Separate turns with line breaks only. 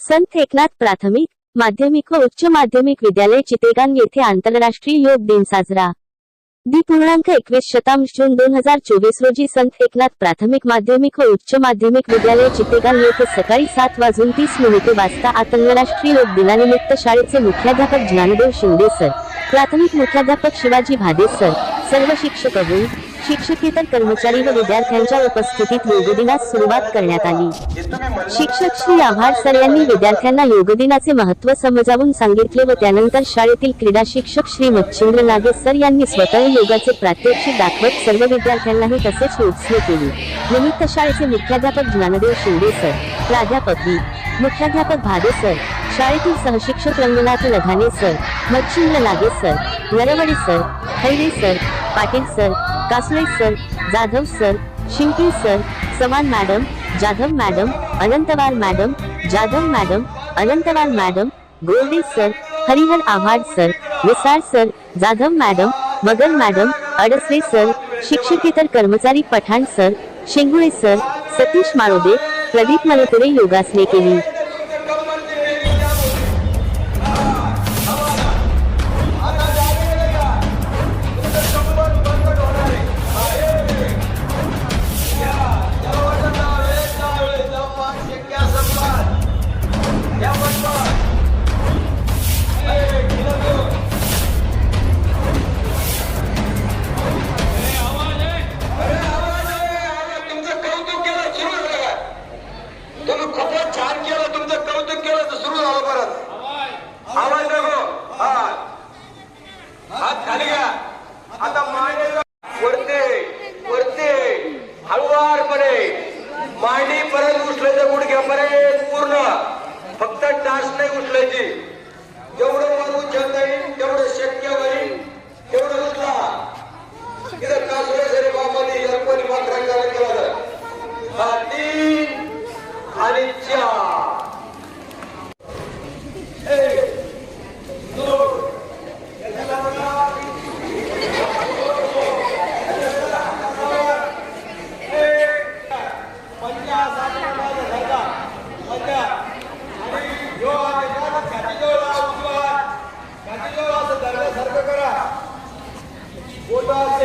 संत एकनाथ प्राथमिक माध्यमिक व उच्च माध्यमिक विद्यालय चितेगांग येथे आंतरराष्ट्रीय योग दिन साजरा. दी पूर्णांक एकवीस शतांश जून दोन हजार चोवीस रोजी संत एकनाथ प्राथमिक माध्यमिक व उच्च माध्यमिक विद्यालय चितेगांग येथे सकाळी सात वाजून तीस मिनिटे वाजता आंतरराष्ट्रीय योग दिनानिमित्त शाळेचे मुख्याध्यापक ज्ञानदेव शिंदे सर प्राथमिक मुख्याध्यापक शिवाजी भादे सर सर्व शिक्षक शिक्षकेतर कर्मचारी व विद्यार्थ्यांच्या उपस्थितीत योग दिनास सुरुवात करण्यात आली. शिक्षक श्री आभार सर यांनी विद्यार्थ्यांना योग दिनाचे महत्त्व समजावून सांगितले व त्यानंतर शाळेतील क्रीडा शिक्षक श्री मच्छिंद्र नागे सर यांनी स्वतः योगाचे प्रात्यक्षिक दाखवत सर्व विद्यार्थ्यांनाही तसेच योगसने केली. निमित्त शाळेचे मुख्याध्यापक ज्ञानदेव शिंदे सर प्राध्यापक मुख्याध्यापक भादे सर शाळेतील सहशिक्षक Ranganath Ladhane sir Machhindra Nage sir Narwade sir Khaire sir Patil sir Kasale sir Jadhav sir Shimpi sir Saman madam Jadhav madam Anantwar madam Jadhav madam Anantwar madam Golde sir Harihar Awhad sir Visal sir Jadhav madam Magar madam Adsare sir शिक्षकेतर कर्मचारी Pathan sir Shengule sir Satish Malode Pradeep Malture योगासने केली.
तुम्ही खूपच छान केलं तुमचं कौतुक केलं तर सुरू झालं परत. आवाज नको. हा. हात खाली घ्या. आता मांडीला वरते वरते हळूवारपणे. मांडी परत उचलायचं गुडघ्यापर्यंत पूर्ण. फक्त टाच नाही उचलायची. Boa tarde.